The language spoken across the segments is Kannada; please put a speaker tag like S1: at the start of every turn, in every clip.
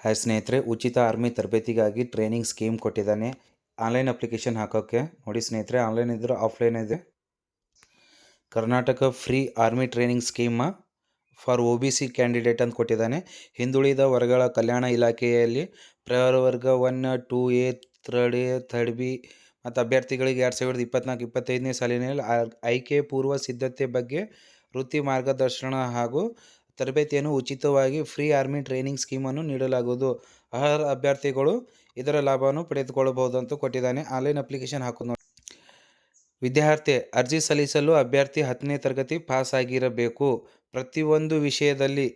S1: ಹಾಯ್ ಸ್ನೇಹಿತರೆ, ಉಚಿತ ಆರ್ಮಿ ತರಬೇತಿಗಾಗಿ ಟ್ರೈನಿಂಗ್ ಸ್ಕೀಮ್ ಕೊಟ್ಟಿದ್ದಾನೆ. ಆನ್ಲೈನ್ ಅಪ್ಲಿಕೇಶನ್ ಹಾಕೋಕ್ಕೆ ನೋಡಿ ಸ್ನೇಹಿತರೆ ಆನ್ಲೈನ್ ಇದ್ದರೆ ಆಫ್ಲೈನ್ ಇದೆ. Karnataka free army training scheme for O B C candidate ಅಂತ ಕೊಟ್ಟಿದ್ದಾನೆ. ಹಿಂದುಳಿದ ವರ್ಗಗಳ ಕಲ್ಯಾಣ ಇಲಾಖೆಯಲ್ಲಿ ಪ್ರವರ್ಗ one two A third A third B ಮತ್ತು ಅಭ್ಯರ್ಥಿಗಳಿಗೆ ಎರಡು ಸಾವಿರದ ಇಪ್ಪತ್ನಾಲ್ಕು, ಇಪ್ಪತ್ತೈದನೇ ಸಾಲಿನಲ್ಲಿ ಆಯ್ಕೆ ಪೂರ್ವ ಸಿದ್ಧತೆ ಬಗ್ಗೆ ವೃತ್ತಿ ಮಾರ್ಗದರ್ಶನ ಹಾಗೂ ತರಬೇತಿಯನ್ನು ಉಚಿತವಾಗಿ ಫ್ರೀ ಆರ್ಮಿ ಟ್ರೈನಿಂಗ್ ಸ್ಕೀಮನ್ನು ನೀಡಲಾಗುವುದು. ಅರ್ಹ ಅಭ್ಯರ್ಥಿಗಳು ಇದರ ಲಾಭವನ್ನು ಪಡೆದುಕೊಳ್ಳಬಹುದು ಅಂತ ಕೊಟ್ಟಿದ್ದಾನೆ. ಆನ್ಲೈನ್ ಅಪ್ಲಿಕೇಶನ್ ಹಾಕೋದು ವಿದ್ಯಾರ್ಥಿ ಅರ್ಜಿ ಸಲ್ಲಿಸಲು ಅಭ್ಯರ್ಥಿ ಹತ್ತನೇ ತರಗತಿ ಪಾಸ್ ಆಗಿರಬೇಕು ಪ್ರತಿಯೊಂದು ವಿಷಯದಲ್ಲಿ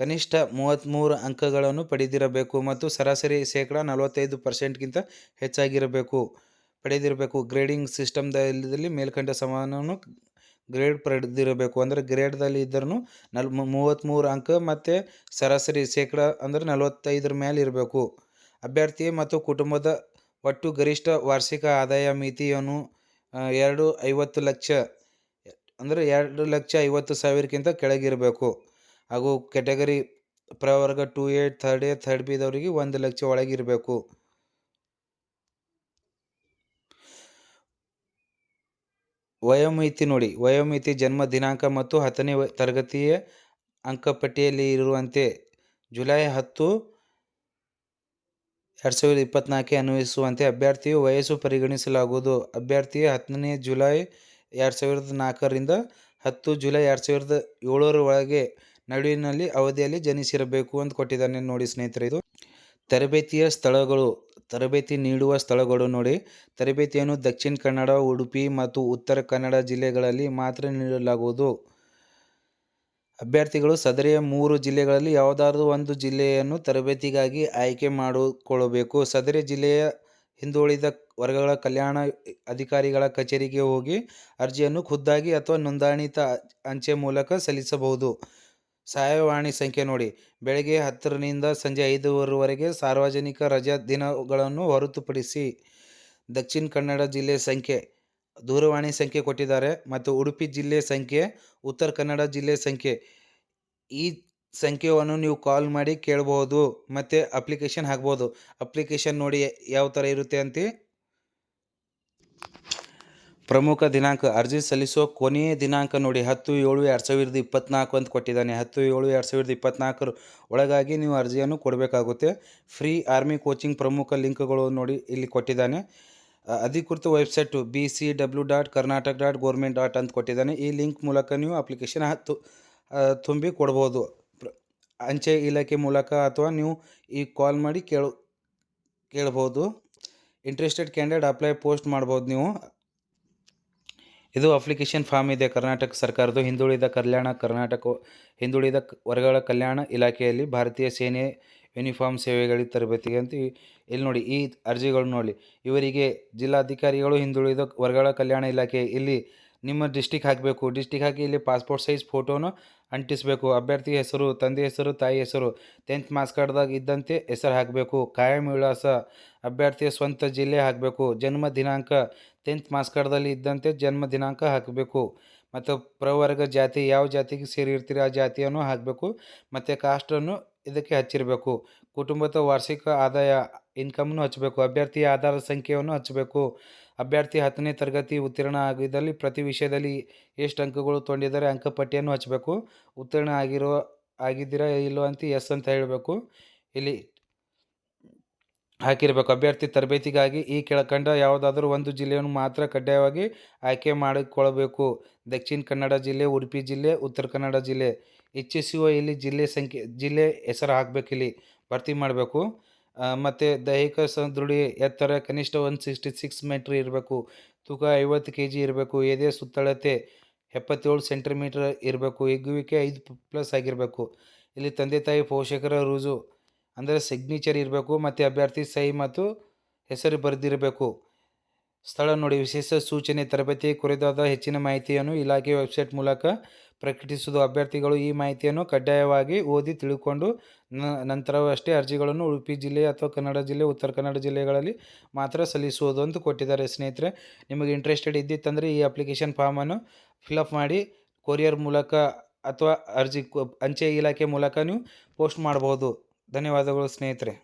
S1: ಕನಿಷ್ಠ ಮೂವತ್ತ್ಮೂರು ಅಂಕಗಳನ್ನು ಪಡೆದಿರಬೇಕು ಮತ್ತು ಸರಾಸರಿ ಶೇಕಡ ನಲವತ್ತೈದು ಪರ್ಸೆಂಟ್ಗಿಂತ ಹೆಚ್ಚಾಗಿರಬೇಕು. ಪಡೆದಿರಬೇಕು. ಗ್ರೇಡಿಂಗ್ ಸಿಸ್ಟಮ್ದಲ್ಲಿ ಮೇಲ್ಕಂಡ ಸಮಾನವನ್ನು ಗ್ರೇಡ್ ಪಡೆದಿರಬೇಕು. ಅಂದರೆ ಗ್ರೇಡ್ದಲ್ಲಿ ಇದ್ದರೂ ನಲ್ ಮೂವತ್ತ್ಮೂರು ಅಂಕ ಮತ್ತು ಸರಾಸರಿ ಶೇಕಡ ಅಂದರೆ ನಲವತ್ತೈದರ ಮೇಲೆ ಇರಬೇಕು. ಅಭ್ಯರ್ಥಿ ಮತ್ತು ಕುಟುಂಬದ ಒಟ್ಟು ಗರಿಷ್ಠ ವಾರ್ಷಿಕ ಆದಾಯ ಮಿತಿಯನ್ನು ಎರಡು ಐವತ್ತು ಲಕ್ಷ, ಅಂದರೆ ಎರಡು ಲಕ್ಷ ಐವತ್ತು ಸಾವಿರಕ್ಕಿಂತ ಕೆಳಗಿರಬೇಕು. ಹಾಗೂ ಕೆಟಗರಿ ಪ್ರವರ್ಗ two A third A, third ಬಿದವರಿಗೆ ಒಂದು ಲಕ್ಷ ಒಳಗಿರಬೇಕು. ವಯೋಮಿತಿ ನೋಡಿ, ವಯೋಮಿತಿ ಜನ್ಮ ದಿನಾಂಕ ಮತ್ತು ಹತ್ತನೇ ತರಗತಿಯ ಅಂಕಪಟ್ಟಿಯಲ್ಲಿ ಇರುವಂತೆ ಜುಲೈ ಹತ್ತು, ಎರಡು ಸಾವಿರದ ಇಪ್ಪತ್ನಾಲ್ಕೆ ಅನ್ವಯಿಸುವಂತೆ ಅಭ್ಯರ್ಥಿಯು ವಯಸ್ಸು ಪರಿಗಣಿಸಲಾಗುವುದು. ಅಭ್ಯರ್ಥಿಯು ಹತ್ತನೇ ಜುಲೈ ಎರಡು ಸಾವಿರದ ನಾಲ್ಕರಿಂದ ಹತ್ತು ಜುಲೈ ಎರಡು ಸಾವಿರದ ಏಳರ ಒಳಗೆ ನಡುವಿನಲ್ಲಿ ಅವಧಿಯಲ್ಲಿ ಜನಿಸಿರಬೇಕು ಅಂತ ಕೊಟ್ಟಿದ್ದಾನೆ. ನೋಡಿ ಸ್ನೇಹಿತರೆ, ಇದು ತರಬೇತಿಯ ಸ್ಥಳಗಳು, ತರಬೇತಿ ನೀಡುವ ಸ್ಥಳಗಳು ನೋಡಿ. ತರಬೇತಿಯನ್ನು ದಕ್ಷಿಣ ಕನ್ನಡ, ಉಡುಪಿ ಮತ್ತು ಉತ್ತರ ಕನ್ನಡ ಜಿಲ್ಲೆಗಳಲ್ಲಿ ಮಾತ್ರ ನೀಡಲಾಗುವುದು. ಅಭ್ಯರ್ಥಿಗಳು ಸದರಿಯ ಮೂರು ಜಿಲ್ಲೆಗಳಲ್ಲಿ ಯಾವುದಾದ್ರೂ ಒಂದು ಜಿಲ್ಲೆಯನ್ನು ತರಬೇತಿಗಾಗಿ ಆಯ್ಕೆ ಮಾಡಿಕೊಳ್ಳಬೇಕು. ಸದರಿ ಜಿಲ್ಲೆಯ ಹಿಂದುಳಿದ ವರ್ಗಗಳ ಕಲ್ಯಾಣ ಅಧಿಕಾರಿಗಳ ಕಚೇರಿಗೆ ಹೋಗಿ ಅರ್ಜಿಯನ್ನು ಖುದ್ದಾಗಿ ಅಥವಾ ನೋಂದಾಣಿತ ಅಂಚೆ ಮೂಲಕ ಸಲ್ಲಿಸಬಹುದು. ಸಹಾಯವಾಣಿ ಸಂಖ್ಯೆ ನೋಡಿ. ಬೆಳಗ್ಗೆ ಹತ್ತರಿಂದ ಸಂಜೆ ಐದುವರೆವರೆಗೆ ಸಾರ್ವಜನಿಕ ರಜಾ ದಿನಗಳನ್ನು ಹೊರತುಪಡಿಸಿ ದಕ್ಷಿಣ ಕನ್ನಡ ಜಿಲ್ಲೆ ಸಂಖ್ಯೆ ದೂರವಾಣಿ ಸಂಖ್ಯೆ ಕೊಟ್ಟಿದ್ದಾರೆ ಮತ್ತು ಉಡುಪಿ ಜಿಲ್ಲೆ ಸಂಖ್ಯೆ, ಉತ್ತರ ಕನ್ನಡ ಜಿಲ್ಲೆ ಸಂಖ್ಯೆ. ಈ ಸಂಖ್ಯೆಯನ್ನು ನೀವು ಕಾಲ್ ಮಾಡಿ ಕೇಳಬಹುದು ಮತ್ತು ಅಪ್ಲಿಕೇಶನ್ ಹಾಕ್ಬೋದು ಅಪ್ಲಿಕೇಶನ್ ನೋಡಿ ಯಾವ ಥರ ಇರುತ್ತೆ ಅಂತ? ಪ್ರಮುಖ ದಿನಾಂಕ ಅರ್ಜಿ ಸಲ್ಲಿಸೋ ಕೊನೆಯ ದಿನಾಂಕ ನೋಡಿ. ಹತ್ತು ಏಳು ಎರಡು ಸಾವಿರದ ಇಪ್ಪತ್ನಾಲ್ಕು ಅಂತ ಕೊಟ್ಟಿದ್ದಾನೆ. ಹತ್ತು ಏಳು ಎರಡು ಸಾವಿರದ ಇಪ್ಪತ್ನಾಲ್ಕರ ಒಳಗಾಗಿ ನೀವು ಅರ್ಜಿಯನ್ನು ಕೊಡಬೇಕಾಗುತ್ತೆ. ಫ್ರೀ ಆರ್ಮಿ ಕೋಚಿಂಗ್ ಪ್ರಮುಖ ಲಿಂಕ್ಗಳು ನೋಡಿ ಇಲ್ಲಿ ಕೊಟ್ಟಿದ್ದಾನೆ. ಅಧಿಕೃತ website B C W dot Karnataka dot government dot ಅಂತ ಕೊಟ್ಟಿದ್ದಾನೆ. ಈ ಲಿಂಕ್ ಮೂಲಕ ನೀವು ಅಪ್ಲಿಕೇಶನ್ ಹತ್ತು ತುಂಬಿ ಕೊಡ್ಬೋದು. ಅಂಚೆ ಇಲಾಖೆ ಮೂಲಕ ಅಥವಾ ನೀವು ಈ ಕಾಲ್ ಮಾಡಿ ಕೇಳು, ಕೇಳ್ಬೋದು. ಇಂಟ್ರೆಸ್ಟೆಡ್ ಕ್ಯಾಂಡಿಡೇಟ್ ಅಪ್ಲೈ ಪೋಸ್ಟ್ ಮಾಡ್ಬೋದು ನೀವು. ಇದು ಅಪ್ಲಿಕೇಶನ್ ಫಾರ್ಮ್ ಇದೆ. ಕರ್ನಾಟಕ ಸರ್ಕಾರದ್ದು ಹಿಂದುಳಿದ ಕಲ್ಯಾಣ, ಕರ್ನಾಟಕ ಹಿಂದುಳಿದ ವರ್ಗಗಳ ಕಲ್ಯಾಣ ಇಲಾಖೆಯಲ್ಲಿ ಭಾರತೀಯ ಸೇನೆ ಯೂನಿಫಾರ್ಮ್ ಸೇವೆಗಳಿಗೆ ತರಬೇತಿಗೆ ಅಂತ ಇಲ್ಲಿ ನೋಡಿ, ಈ ಅರ್ಜಿಗಳು ನೋಡಿ. ಇವರಿಗೆ ಜಿಲ್ಲಾಧಿಕಾರಿಗಳು ಹಿಂದುಳಿದ ವರ್ಗಗಳ ಕಲ್ಯಾಣ ಇಲಾಖೆ ಇಲ್ಲಿ ನಿಮ್ಮ ಡಿಸ್ಟಿಕ್ ಹಾಕಬೇಕು. ಡಿಸ್ಟಿಕ್ ಹಾಕಿ ಇಲ್ಲಿ ಪಾಸ್ಪೋರ್ಟ್ ಸೈಜ್ ಫೋಟೋನು ಅಂಟಿಸಬೇಕು. ಅಭ್ಯರ್ಥಿ ಹೆಸರು, ತಂದೆ ಹೆಸರು, ತಾಯಿ ಹೆಸರು ಟೆಂತ್ ಮಾರ್ಕ್ಸ್ ಕಾರ್ಡ್ದಾಗ ಇದ್ದಂತೆ ಹೆಸರು ಹಾಕಬೇಕು. ಕಾಯಂ ವಿಳಾಸ, ಅಭ್ಯರ್ಥಿಯ ಸ್ವಂತ ಜಿಲ್ಲೆ ಹಾಕಬೇಕು. ಜನ್ಮ ದಿನಾಂಕ ಟೆಂತ್ ಮಾರ್ಕ್ಸ್ ಕಾರ್ಡ್ದಲ್ಲಿ ಇದ್ದಂತೆ ಜನ್ಮ ದಿನಾಂಕ ಹಾಕಬೇಕು. ಮತ್ತು ಪ್ರವರ್ಗ ಜಾತಿ, ಯಾವ ಜಾತಿಗೆ ಸೇರಿರ್ತೀರಿ ಆ ಜಾತಿಯನ್ನು ಹಾಕಬೇಕು. ಮತ್ತು ಕಾಸ್ಟನ್ನು ಇದಕ್ಕೆ ಹಚ್ಚಿರಬೇಕು. ಕುಟುಂಬದ ವಾರ್ಷಿಕ ಆದಾಯ ಇನ್ಕಮ್ನು ಹಚ್ಚಬೇಕು ಅಭ್ಯರ್ಥಿಯ ಆಧಾರ ಸಂಖ್ಯೆಯನ್ನು ಹಚ್ಚಬೇಕು. ಅಭ್ಯರ್ಥಿ ಹತ್ತನೇ ತರಗತಿ ಉತ್ತೀರ್ಣ ಆಗಿದ್ದಲ್ಲಿ ಪ್ರತಿ ವಿಷಯದಲ್ಲಿ ಎಷ್ಟು ಅಂಕಗಳು ತೊಗೊಂಡಿದ್ದಾರೆ ಅಂಕಪಟ್ಟಿಯನ್ನು ಹಚ್ಚಬೇಕು. ಉತ್ತೀರ್ಣ ಆಗಿರೋ, ಆಗಿದ್ದೀರಾ ಇಲ್ಲೋ ಅಂತ ಎಸ್ ಅಂತ ಹೇಳಬೇಕು. ಇಲ್ಲಿ ಹಾಕಿರಬೇಕು. ಅಭ್ಯರ್ಥಿ ತರಬೇತಿಗಾಗಿ ಈ ಕೆಳಕಂಡ ಯಾವುದಾದರೂ ಒಂದು ಜಿಲ್ಲೆಯನ್ನು ಮಾತ್ರ ಕಡ್ಡಾಯವಾಗಿ ಆಯ್ಕೆ ಮಾಡಿಕೊಳ್ಳಬೇಕು. ದಕ್ಷಿಣ ಕನ್ನಡ ಜಿಲ್ಲೆ, ಉಡುಪಿ ಜಿಲ್ಲೆ, ಉತ್ತರ ಕನ್ನಡ ಜಿಲ್ಲೆ. ಇಚ್ಛಿಸುವ ಇಲ್ಲಿ ಜಿಲ್ಲೆ ಸಂಖ್ಯೆ, ಜಿಲ್ಲೆ ಹೆಸರು ಹಾಕ್ಬೇಕು ಇಲ್ಲಿ. ಭರ್ತಿ ಮಾಡಬೇಕು. ಮತ್ತು ದೈಹಿಕ ಸದೃಢಿ ಎತ್ತರ ಕನಿಷ್ಠ ಒಂದು ಸಿಕ್ಸ್ಟಿ ಸಿಕ್ಸ್ ಮೀಟ್ರ್ ಇರಬೇಕು. ತೂಕ ಐವತ್ತು ಕೆ ಜಿ ಇರಬೇಕು. ಎದೆ ಸುತ್ತಳತೆ ಎಪ್ಪತ್ತೇಳು ಸೆಂಟಿಮೀಟ್ರ್ ಇರಬೇಕು. ಹಿಗ್ಗುವಿಕೆ ಐದು ಪ್ಲಸ್ ಆಗಿರಬೇಕು. ಇಲ್ಲಿ ತಂದೆ ತಾಯಿ ಪೋಷಕರ ರುಜು, ಅಂದರೆ ಸಿಗ್ನೇಚರ್ ಇರಬೇಕು. ಮತ್ತು ಅಭ್ಯರ್ಥಿ ಸಹಿ ಮತ್ತು ಹೆಸರು ಬರೆದಿರಬೇಕು. ಸ್ಥಳ ನೋಡಿ ವಿಶೇಷ ಸೂಚನೆ, ತರಬೇತಿ ಕುರಿತಾದ ಹೆಚ್ಚಿನ ಮಾಹಿತಿಯನ್ನು ಇಲಾಖೆ ವೆಬ್ಸೈಟ್ ಮೂಲಕ ಪ್ರಕಟಿಸುವುದು ಅಭ್ಯರ್ಥಿಗಳು ಈ ಮಾಹಿತಿಯನ್ನು ಕಡ್ಡಾಯವಾಗಿ ಓದಿ ತಿಳ್ಕೊಂಡು ನಂತರವಷ್ಟೇ ಅರ್ಜಿಗಳನ್ನು ಉಡುಪಿ ಜಿಲ್ಲೆ ಅಥವಾ ಕನ್ನಡ ಜಿಲ್ಲೆ, ಉತ್ತರ ಕನ್ನಡ ಜಿಲ್ಲೆಗಳಲ್ಲಿ ಮಾತ್ರ ಸಲ್ಲಿಸುವುದು ಅಂತ ಕೊಟ್ಟಿದ್ದಾರೆ. ಸ್ನೇಹಿತರೆ, ನಿಮಗೆ ಇಂಟ್ರೆಸ್ಟೆಡ್ ಇದ್ದಿತ್ತಂದರೆ ಈ ಅಪ್ಲಿಕೇಶನ್ ಫಾರ್ಮನ್ನು ಫಿಲಪ್ ಮಾಡಿ ಕೊರಿಯರ್ ಮೂಲಕ ಅಥವಾ ಅರ್ಜಿ ಅಂಚೆ ಇಲಾಖೆ ಮೂಲಕ ನೀವು ಪೋಸ್ಟ್ ಮಾಡಬಹುದು. ಧನ್ಯವಾದಗಳು ಸ್ನೇಹಿತರೆ.